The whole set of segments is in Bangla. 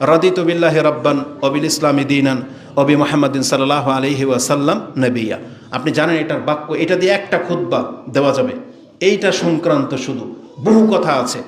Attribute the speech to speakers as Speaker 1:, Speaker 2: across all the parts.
Speaker 1: রদিত বিল্লাহ রব্বান অবিল ইসলামী দিনান অবি মোহাম্মদিন সাল্লাহ আলহি ওয়াসাল্লাম নবিয়া। আপনি জানেন এটার বাক্য, এটা দিয়ে একটা খুদ্া দেওয়া যাবে। এইটা সংক্রান্ত শুধু, বহু কথা আছে।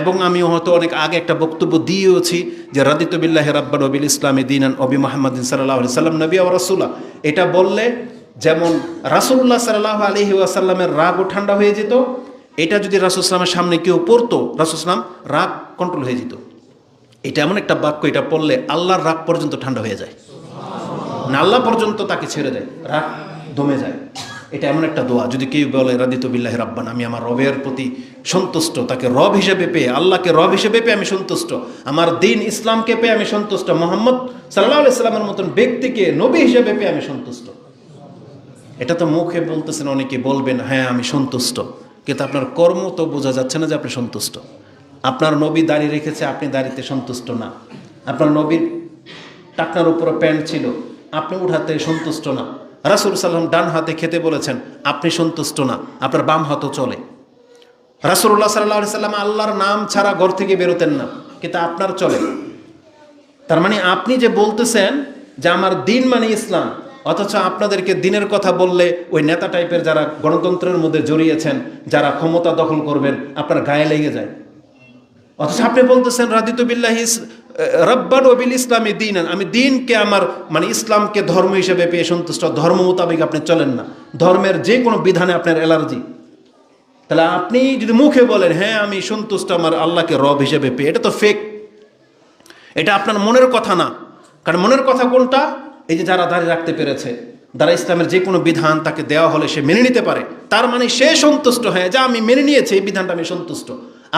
Speaker 1: এবং আমি হয়তো অনেক আগে একটা বক্তব্য দিয়েওছি যে রাদিত বিল্লাহ রাব্বান অবিল ইসলামী দিনান অবি মোহাম্মদিন সাল্লাহ আলি সাল্লাম নবী রাসুল্লাহ এটা বললে যেমন রাসুল্লাহ সাল্লাহ আলহি ওয়াসাল্লামের রাগও ঠান্ডা হয়ে যেত, এটা যদি রাসুলামের সামনে কেউ পড়তো রাসুলাম রাগ কন্ট্রোল হয়ে যেত। এটা এমন একটা বাক্য, এটা পড়লে আল্লাহর রাগ পর্যন্ত ঠান্ডা হয়ে যায়। না আল্লাহ পর্যন্ত তাকে ছেড়ে দেয়, রাগ দমে যায়। এটা এমন একটা দোয়া। যদি কেউ বলে, রাদিত বিল্লাহ রাব্বান, আমি আমার রবের প্রতি সন্তুষ্ট। তাকে রব হিসেবে পেয়ে, আল্লাহকে রব হিসেবে পেয়ে আমি সন্তুষ্ট। আমার দিন ইসলামকে পেয়ে আমি সন্তুষ্ট। মোহাম্মদ সাল্লাহ ইসলামের মতন ব্যক্তিকে নবী হিসেবে পেয়ে আমি সন্তুষ্ট। এটা তো মুখে বলতেছেন, অনেকে বলবেন হ্যাঁ আমি সন্তুষ্ট। কিন্তু আপনার কর্ম তো বোঝা যাচ্ছে না যে আপনি সন্তুষ্ট। আপনার নবী দাড়ি রেখেছে, আপনি দাড়িতে সন্তুষ্ট না। আপনার নবীর টাকনার উপরে প্যান্ট ছিল, আপনি উঠাতে সন্তুষ্ট না। রাসুল সাল্লাম ডান হাতে খেতে বলেছেন, আপনি সন্তুষ্ট না, আপনার বাম হাতও চলে। রাসুল্লাহ সাল্লাহ সাল্লাম আল্লাহর নাম ছাড়া ঘর থেকে বেরোতেন না, কিন্তু আপনার চলে। তার মানে আপনি যে বলতেছেন যে আমার দিন মানে ইসলাম, অথচ আপনাদেরকে দিনের কথা বললে ওই নেতা টাইপের যারা গণতন্ত্রের মধ্যে জড়িয়েছেন, যারা ক্ষমতা দখল করবেন, আপনার গায়ে লেগে যায়। অথচ আপনি বলতেছেন, রাদিত বিল্লাহি রব্বান ওবিল ইসলামী দিন আমি দিনকে আমার মানে ইসলামকে ধর্ম হিসেবে পেয়ে সন্তুষ্ট। ধর্ম মোতাবেক আপনি চলেন না। ধর্মের যে কোনো বিধানে আপনার অ্যালার্জি। তাহলে আপনি যদি মুখে বলেন হ্যাঁ আমি সন্তুষ্ট আমার আল্লাহকে রব হিসেবে পেয়ে, এটা তো ফেক এটা আপনার মনের কথা না। কারণ মনের কথা কোনটা? এই যে যারা দাঁড়িয়ে রাখতে পেরেছে দ্বারা ইসলামের যে কোনো বিধান তাকে দেওয়া হলে সে মেনে নিতে পারে। তার মানে সে সন্তুষ্ট হয়ে, যা আমি মেনে নিয়েছি, এই বিধানটা আমি সন্তুষ্ট।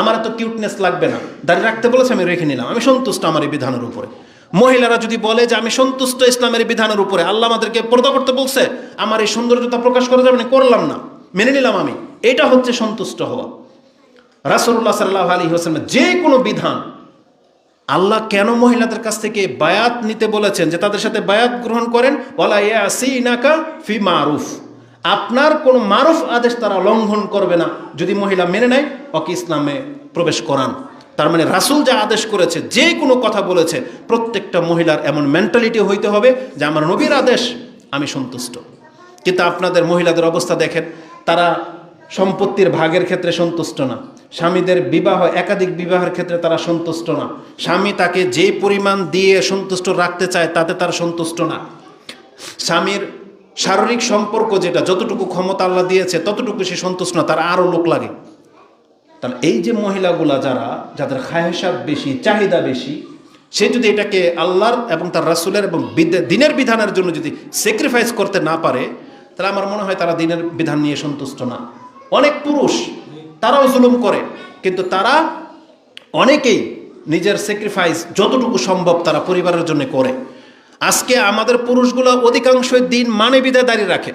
Speaker 1: আমার এত কিউটনেস লাগবে না। দাঁড়িয়ে রাখতে বলেছে, আমি রেখে নিলাম। আমি সন্তুষ্ট আমার এই বিধানের উপরে। মহিলারা যদি বলে যে আমি সন্তুষ্ট ইসলামের বিধানের উপরে, আল্লাহ আমাদেরকে পর্দা করতে বলছে, আমার এই সৌন্দর্যতা প্রকাশ করা যাবে না, করলাম না। মেনে নিলাম আমি। এটা হচ্ছে সন্তুষ্ট হওয়া। রাসুল্লাহ সাল্লাহ আলী হোসেনের যে কোনো বিধান, আল্লাহ কেন মহিলাদের কাছ থেকে বায়াত নিতে বলেছেন যে তাদের সাথে বায়াত গ্রহণ করেন? বলা ইয়াসিনাকা ফি মারুফ। আপনার কোনো মারুফ আদেশ তারা লঙ্ঘন করবে না যদি মহিলা মেনে নেয়, ওকে ইসলামে প্রবেশ করান। তার মানে রাসুল যা আদেশ করেছে, যে কোনো কথা বলেছে, প্রত্যেকটা মহিলার এমন মেন্টালিটি হইতে হবে যে আমার নবীর আদেশ আমি সন্তুষ্ট। কিন্তু আপনাদের মহিলাদের অবস্থা দেখেন, তারা সম্পত্তির ভাগের ক্ষেত্রে সন্তুষ্ট না। স্বামীদের বিবাহ, একাধিক বিবাহের ক্ষেত্রে তারা সন্তুষ্ট না। স্বামী তাকে যে পরিমাণ দিয়ে সন্তুষ্ট রাখতে চায়, তাতে তারা সন্তুষ্ট না। স্বামীর শারীরিক সম্পর্ক যেটা, যতটুকু ক্ষমতা আল্লাহ দিয়েছে, ততটুকু সে সন্তুষ্ট না, তার আরও লোক লাগে। তাহলে এই যে মহিলাগুলা যারা, যাদের খায়সাব বেশি, চাহিদা বেশি, সে যদি এটাকে আল্লাহর এবং তার রাসুলের এবং দিনের বিধানের জন্য যদি স্যাক্রিফাইস করতে না পারে, তাহলে আমার মনে হয় তারা দিনের বিধান নিয়ে সন্তুষ্ট না। অনেক পুরুষ, তারাও জুলুম করে, কিন্তু তারা অনেকেই নিজের স্যাক্রিফাইস যতটুকু সম্ভব তারা পরিবারের জন্য করে। আজকে আমাদের পুরুষগুলো অধিকাংশই দিন মানে বিদায় দাঁড়িয়ে রাখে।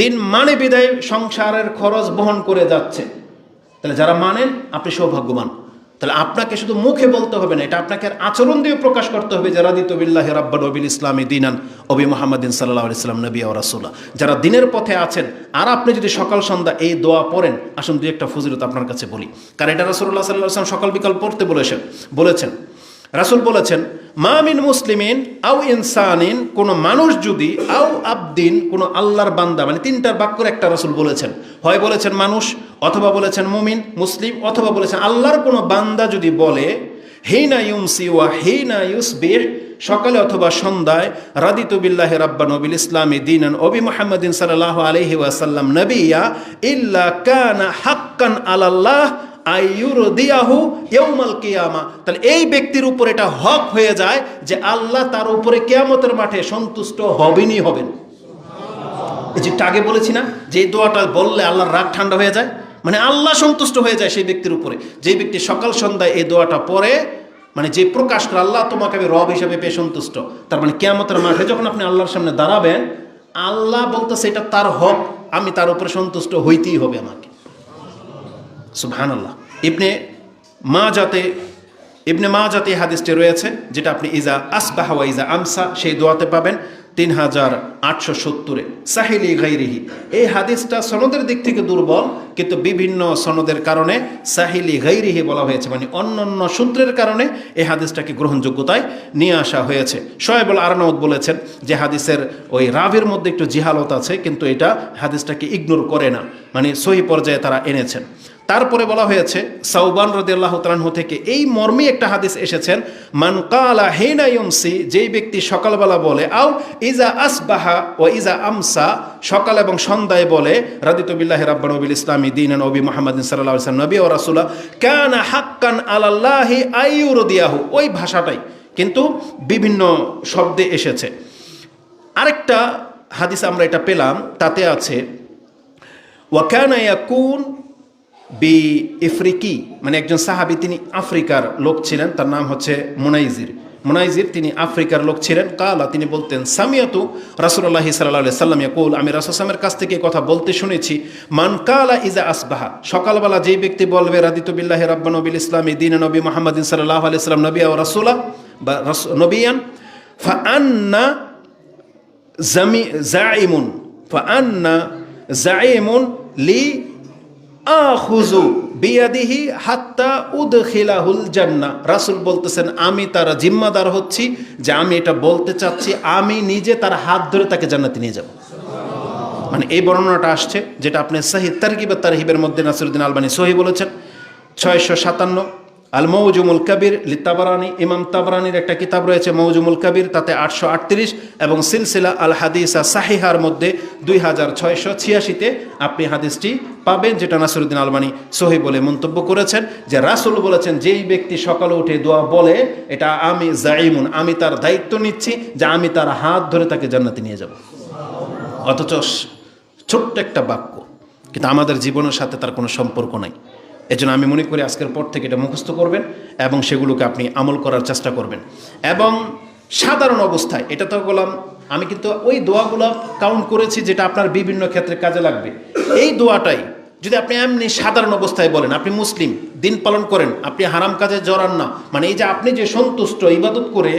Speaker 1: দিন মানে বিদায় সংসারের খরচ বহন করে যাচ্ছে। তাহলে যারা মানেন আপনি সৌভাগ্যবান। তাহলে আপনাকে শুধু মুখে বলতে হবে না, এটা আপনাকে আচরণ দিয়ে প্রকাশ করতে হবে যারা দিত বিল্লাহ রাব্বান অবিল ইসলামী দিনান অবি মোহাম্মদিন সাল্লাহ ইসলাম নবী রাসুল্লাহ যারা দিনের পথে আছেন, আর আপনি যদি সকাল সন্ধ্যা এই দোয়া পড়েন, আসুন দুই একটা ফজিলত আপনার কাছে বলি। কারণ এটা রাসুল্লাহ সাল্লাহ আসলাম সকাল বিকাল পড়তে বলেছেন। বলেছেন রাসুল বলেছেন মামিন মুসলিমিন আও ইনসানিন, কোনো মানুষ যদি, আও আবদিন, কোনো আল্লাহর বান্দা মানে তিনটার বাক্যর একটা রাসুল বলেছেন। হয় বলেছেন মানুষ, অথবা বলেছেন মুমিন, মুসলিম, অথবা বলেছেন আল্লাহর কোনো বান্দা যদি বলে হেইনা ইউমসি ওয়া হেইনা ইউসবির সকালে অথবা সন্ধ্যায়, রাদিতু বিল্লাহি রাব্বান নবিল ইসলামী দিনান অবি মুহাম্মাদিন সাল্লাল্লাহু আলাইহি ওয়াসাল্লাম নবিয়া ইল্লা কানা হাক্কান আলাল্লাহ আইয়ুরদিয়াহু ইয়াউমাল কিয়ামা। তাহলে এই ব্যক্তির উপর এটা হক হয়ে যায় যে আল্লাহ তার উপরে কিয়ামতের মাঠে সন্তুষ্ট হবেনই হবেন। এই আগে বলেছি না, যে দোয়াটা বললে আল্লাহর রাগ ঠান্ডা হয়ে যায় মানে আল্লাহ সন্তুষ্ট হয়ে যায় সেই ব্যক্তির উপরে। যে ব্যক্তি সকাল সন্ধ্যায় এই দোয়াটা পড়ে মানে যে প্রকাশ করে আল্লাহ তোমাকে আমি রব হিসাবে পেয়ে সন্তুষ্ট, তার মানে কেয়ামতের মাঠে যখন আপনি আল্লাহর সামনে দাঁড়াবেন, আল্লাহ বলতেছে এটা তার হক, আমি তার উপরে সন্তুষ্ট হইতেই হবে আমাকে। সুবহান আল্লাহ ইবনে মা যাতে ইবনে মা যাতে হাদিসটি রয়েছে, যেটা আপনি ইজা আসবাহ ইজা আমসা সেই দোয়াতে পাবেন তিন হাজার আটশো সত্তরে। সাহিলি গাইরিহি এই হাদিসটা সনদের দিক থেকে দুর্বল, কিন্তু বিভিন্ন সনদের কারণে সাহিলি গাইরিহি বলা হয়েছে মানে অন্য অন্য সূত্রের কারণে এই হাদিসটাকে গ্রহণযোগ্যতায় নিয়ে আসা হয়েছে। সোহেবুল আরনাউদ বলেছেন যে হাদিসের ওই রাভের মধ্যে একটু জিহালত আছে, কিন্তু এটা হাদিসটাকে ইগনোর করে না মানে সহি পর্যায়ে তারা এনেছেন। তারপরে বলা হয়েছে সাউবান রদিয়াল্লাহ তালাহ থেকে এই মর্মে একটা হাদিস এসেছেন, মান কালা হেনা যেই ব্যক্তি সকালবেলা বলে, আও ইজা আসবাহা ও ইজা আমসা, সকাল এবং সন্ধ্যায় বলে রাদিতবিল্লাহ রাব্বান নবিল ইসলামী দিন নবী মোহাম্মদ সাল্লাহ নবী ও রাসুল্লাহ কান হাক্কান আলাল্লাহি আইউরদিয়াহু, ওই ভাষাটাই। কিন্তু বিভিন্ন শব্দে এসেছে। আরেকটা হাদিস আমরা এটা পেলাম, তাতে আছে ওয়াকানা ইয়াকুন বি ইফ্রিকি মানে একজন সাহাবি, তিনি আফ্রিকার লোক ছিলেন, তার নাম হচ্ছে মুনাইজির। মুনাইজির, তিনি আফ্রিকার লোক ছিলেন। কালা, তিনি বলতেন, সামিয়াতু রাসুল্লাহ সাল্লাহ সাল্লাম ইয়াকুল, আমি রাসুসামের কাছ থেকে কথা বলতে শুনেছি, মান কালা ইজা আসবাহা, সকালবেলা যেই ব্যক্তি বলবে রাদিতুবিল্লাহ রাব্বা নবিল ইসলামী দিন নবী মোহাম্মদিন সাল্লাহ আলি সাল্লাম, নবী ও রাসুলা, বা নবিয়ান, ফা আন্না জামি জাইমুন ফাআন্না জাইমুন লি হাত্তা উদখিলাহুল জান্না। রাসূল বলতেছেন, আমি তার জিম্মাদার হচ্ছি, যে আমি এটা বলতে চাচ্ছি, আমি নিজে তার হাত ধরে তাকে জান্নাতে নিয়ে যাব। মানে এই বর্ণনাটা আসছে, যেটা আপনি সাহি তারকিব তারহিবের মধ্যে নাসিরুদ্দিন আলবানী সহি বলেছেন, ছয়শো সাতান্ন আল মৌজুমুল কবির লি তাবারানি ইমাম তাবারানির একটা কিতাব রয়েছে, মৌজুমুল কবির, তাতে আটশো আটত্রিশ এবং সিলসিলা আল হাদিসা সাহিহার মধ্যে দুই হাজার ছয়শো ছিয়াশিতে আপনি হাদিসটি পাবেন, যেটা নাসিরুদ্দিন আলমানি সহি বলে মন্তব্য করেছেন, যে রাসুল বলেছেন, যেই ব্যক্তি সকালে উঠে দোয়া বলে, এটা আমি জাইমুন আমি তার দায়িত্ব নিচ্ছি যে আমি তার হাত ধরে তাকে জান্নাতে নিয়ে যাব। অথচ ছোট্ট একটা বাক্য, কিন্তু আমাদের জীবনের সাথে তার কোনো সম্পর্ক নাই। এজন্য আমি মনে করি আজকের পর থেকে এটা মুখস্থ করবেন এবং সেগুলোকে আপনি আমল করার চেষ্টা করবেন। এবং সাধারণ অবস্থায়, এটা তো বললাম, আমি কিন্তু ওই দোয়াগুলো কাউন্ট করেছি যেটা আপনার বিভিন্ন ক্ষেত্রে কাজে লাগবে। এই দোয়াটাই, যদি আপনি এমনি সাধারণ অবস্থায় বলেন, আপনি মুসলিম, দিন পালন করেন, আপনি হারাম কাজে জড়ান না মানে এই যে আপনি যে সন্তুষ্ট, ইবাদত করে,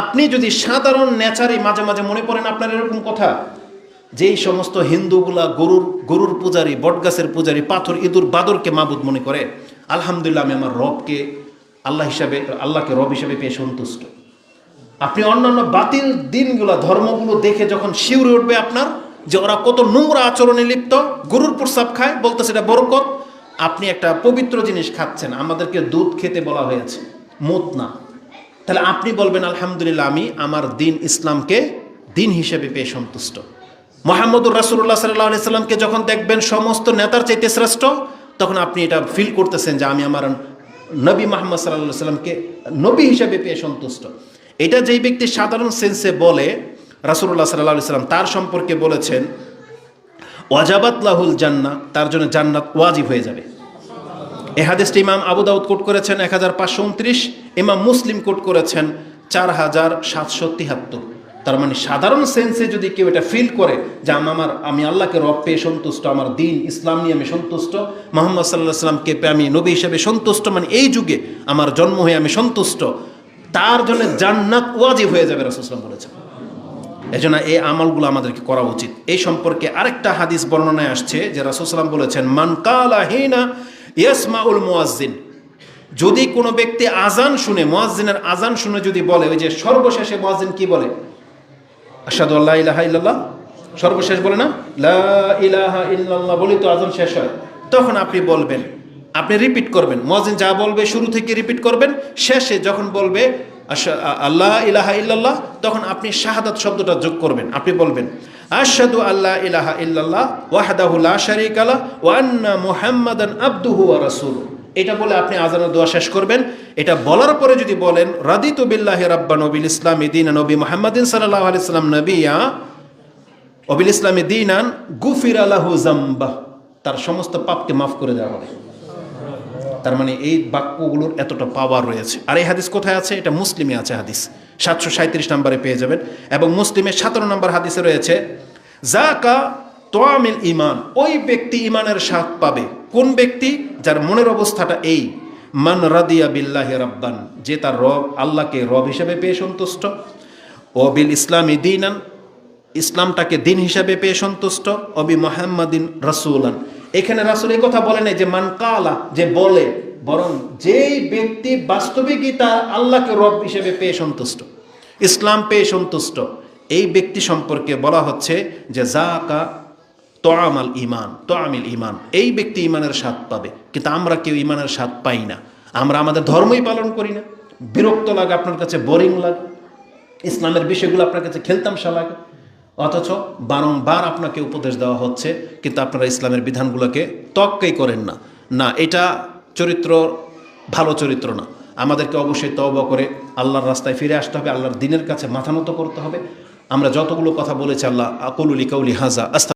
Speaker 1: আপনি যদি সাধারণ নেচারে মাঝে মাঝে মনে পড়েন আপনার এরকম কথা যেই সমস্ত হিন্দুগুলা গরুর গরুর পূজারী, বটগাছের পূজারী, পাথর, ইঁদুর, বাদরকে মাবুদ মনে করে, আলহামদুলিল্লাহ আমি আমার রবকে, আল্লাহ হিসাবে, আল্লাহকে রব হিসাবে পেয়ে সন্তুষ্ট। আপনি অন্যান্য বাতিল দিনগুলো, ধর্মগুলো দেখে যখন শিউরে উঠবে আপনার, যে ওরা কত নোংরা আচরণে লিপ্ত, গরুর প্রস্রাব খায়, বলতেছে এটা বরকত, আপনি একটা পবিত্র জিনিস খাচ্ছেন, আমাদেরকে দুধ খেতে বলা হয়েছে, মুত না। তাহলে আপনি বলবেন, আলহামদুলিল্লাহ, আমি আমার দিন ইসলামকে দিন হিসেবে পেয়ে সন্তুষ্ট। মোহাম্মদুর রাসুল্লাহ সাল্লাহ আলাইসাল্লামকে যখন দেখবেন সমস্ত নেতার চাইতে শ্রেষ্ঠ, তখন আপনি এটা ফিল করতেছেন যে আমি আমার নবী মোহাম্মদ সাল্লাহ সাল্লামকে নবী হিসাবে পেয়ে সন্তুষ্ট। এটা যেই ব্যক্তি সাধারণ সেন্সে বলে রাসুল্লাহ সাল্লাহ সাল্লাম তার সম্পর্কে বলেছেন, ওয়াজাবাত লাহুল জান্না তার জন্য জান্নাত ওয়াজিব হয়ে যাবে। এ হাদিসটি ইমাম আবু দাউদ কোট করেছেন, এক হাজার পাঁচশো উনত্রিশ, ইমাম মুসলিম কোট করেছেন, চার হাজার সাতশো তিহাত্তর। তার মানে সাধারণ সেন্সে যদি কেউ এটা ফিল করে যে আমার, আমি আল্লাহকে রব পেয়ে সন্তুষ্ট, আমার দিন ইসলাম নিয়ে আমি সন্তুষ্ট, মোহাম্মদ সাল্লাহ সাল্লামকে পেয়ে আমি নবী হিসেবে সন্তুষ্ট মানে এই যুগে আমার জন্ম হয়ে আমি সন্তুষ্ট, তার জন্য জান্নাত ওয়াজিব হয়ে যাবে রসুলাম বলেছেন। এজন্য এই আমলগুলো আমাদেরকে করা উচিত। এই সম্পর্কে আরেকটা হাদিস বর্ণনায় আসছে যে রাসুসাল্লাম বলেছেন মানকালাহিনা কালা হিনা ইয়াসমাউল মুয়াজ্জিন। যদি কোনো ব্যক্তি আজান শুনে, মুয়াজ্জিনের আজান শুনে যদি বলে, ওই যে সর্বশেষে মুয়াজ্জিন কি বলে? আসাদু আল্লাহ ইলাহা ইল্লাল্লাহ। সর্বশেষ বলে না, লা ইলাহা ইল্লাল্লাহ বলি তো আজান শেষ হয়। তখন আপনি বলবেন, আপনি রিপিট করবেন। মুয়াজ্জিন যা বলবে, শুরু থেকে রিপিট করবেন। শেষে যখন বলবে আল্লাহ ইলাহা ইল্লাল্লাহ, তখন আপনি শাহাদাত শব্দটা যোগ করবেন। আপনি বলবেন, আশহাদু আল্লাহ ইলাহা ইল্লাল্লাহ ওয়াহদাহু লা শারীকা লাহ ওয়া আন্না মুহাম্মাদান আবদুহু ওয়া রাসূলুহু। এটা বলে আপনি আজানের দোয়া শেষ করবেন। এটা বলার পরে যদি বলেন, রাদিতু বিল্লাহি রাব্বা নবিল ইসলামী দিন নবী মুহাম্মাদিন সাল্লাল্লাহু আলাইহি সাল্লাম নবিয়া অবিল ইসলামী দিনান গুফির আলাহু জাম্বা তার সমস্ত পাপকে মাফ করে দেওয়া হবে। তার মানে এই বাক্যগুলোর এতটা পাওয়ার রয়েছে। আর এই হাদিস কোথায় আছে? এটা মুসলিমে আছে হাদিস। সাতশো সাঁত্রিশ নম্বরে পেয়ে যাবেন। এবং মুসলিমের সতেরো নম্বর হাদিসে রয়েছে জাকা তোয়ামিল ইমান, ওই ব্যক্তি ইমানের স্বাদ পাবে। কোন ব্যক্তি যার মনের অবস্থাটা এই? মান রাদিয়া বিল্লাহ রাব্বান, যে তার রব আল্লাহকে রব হিসেবে পেয়ে সন্তুষ্ট। ও বিল ইসলামী দিনান, ইসলামটাকে দিন হিসাবে পেয়ে সন্তুষ্ট। অবি মোহাম্মদিন রাসুলান। এখানে রাসুল এই কথা বলে নাই যে মান কালা, যে বলে, বরং যেই ব্যক্তি বাস্তবিকই তার আল্লাহকে রব হিসেবে পেয়ে সন্তুষ্ট, ইসলাম পেয়ে সন্তুষ্ট, এই ব্যক্তি সম্পর্কে বলা হচ্ছে যে জাকা তোয়ামাল ইমান তোয়ামিল ইমান এই ব্যক্তি ইমানের স্বাদ পাবে, কিন্তু আমরা কেউ ইমানের স্বাদ পাই না। আমরা আমাদের ধর্মই পালন করি না। বিরক্ত লাগে, আপনার কাছে বোরিং লাগে। ইসলামের বিষয়গুলো আপনার কাছে খেলতামশা লাগে। অথচ বারংবার আপনাকে উপদেশ দেওয়া হচ্ছে, কিন্তু আপনারা ইসলামের বিধানগুলোকে তক্কাই করেন না। না, এটা চরিত্র ভালো চরিত্র না। আমাদেরকে অবশ্যই তওবা করে আল্লাহর রাস্তায় ফিরে আসতে হবে, আল্লাহর দিনের কাছে মাথা নত করতে হবে। আমরা যতগুলো কথা বলেছি, আল্লাহ আকুলুলি কৌলি হাজা, আস্তা